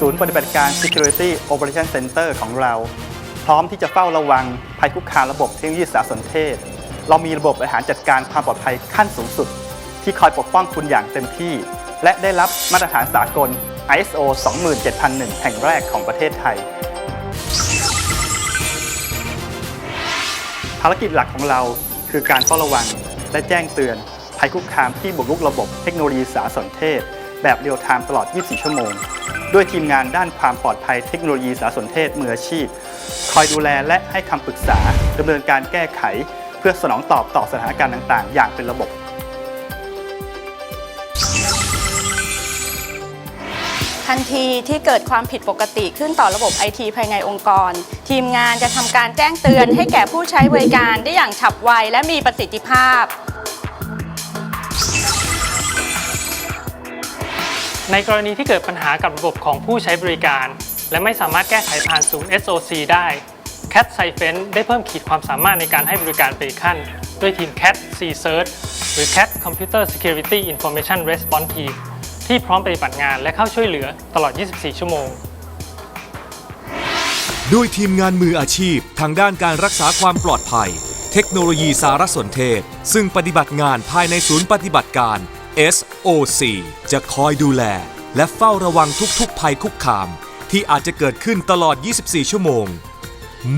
ศูนย์ปฏิบัติการ Security Operation Center ของเรา พร้อมที่จะเฝ้าระวังภัยคุกคามระบบเทคโนโลยีสารสนเทศ เรามีระบบบริหารจัดการความปลอดภัยขั้นสูงสุด ที่คอยปกป้องคุณอย่างเต็มที่ และได้รับมาตรฐานสากล ISO 27001 แห่งแรกของประเทศไทย ภารกิจหลักของเราคือการเฝ้าระวัง และแจ้งเตือนภัยคุกคามที่บุกรุกระบบเทคโนโลยีสารสนเทศ แบบเรียลไทม์ตลอด 24 ชั่วโมง ด้วยทีมงานด้านความปลอดภัยเทคโนโลยีสารสนเทศมืออาชีพ คอยดูแลและให้คำปรึกษาดำเนินการแก้ไข เพื่อสนองตอบต่อสถานการณ์ต่าง ๆ อย่างเป็นระบบทันทีที่เกิดความผิดปกติขึ้นต่อระบบไอทีภายในองค์กร ทีมงานจะทำการแจ้งเตือนให้แก่ผู้ใช้บริการได้อย่างฉับไวและมีประสิทธิภาพ ในกรณีที่เกิดปัญหากับระบบของผู้ใช้บริการ และไม่สามารถแก้ไขผ่านศูนย์ SOC ได้ Cat c y f e n ได้เพิ่มขีดความสามารถในการให้บริการไปอีกขั้น ด้วยทีม Cat C Search หรือ Cat Computer Security Information Response Team ที่พร้อมปฏิบัติงานและเข้าช่วยเหลือตลอด 24 ชั่วโมง ด้วยทีมงานมืออาชีพ ทางด้านการรักษาความปลอดภัย เทคโนโลยีสารสนเทศ ซึ่งปฏิบัติงานภายในศูนย์ปฏิบัติการ S SOC จะคอยดูแล และเฝ้าระวังทุกๆภัยคุกคาม ที่อาจจะเกิดขึ้นตลอด 24 ชั่วโมง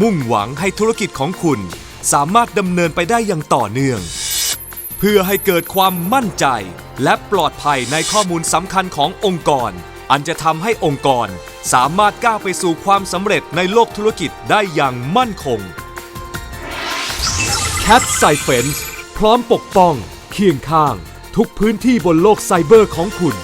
มุ่งหวังให้ธุรกิจของคุณ สามารถดำเนินไปได้อย่างต่อเนื่อง เพื่อให้เกิดความมั่นใจ และปลอดภัยในข้อมูลสำคัญขององค์กร อันจะทำให้องค์กร สามารถก้าวไปสู่ความสำเร็จในโลกธุรกิจได้อย่างมั่นคง Cat c y f e n c e พร้อมปกป้อง เคียงข้าง ทุกพื้นที่บนโลกไซเบอร์ของคุณ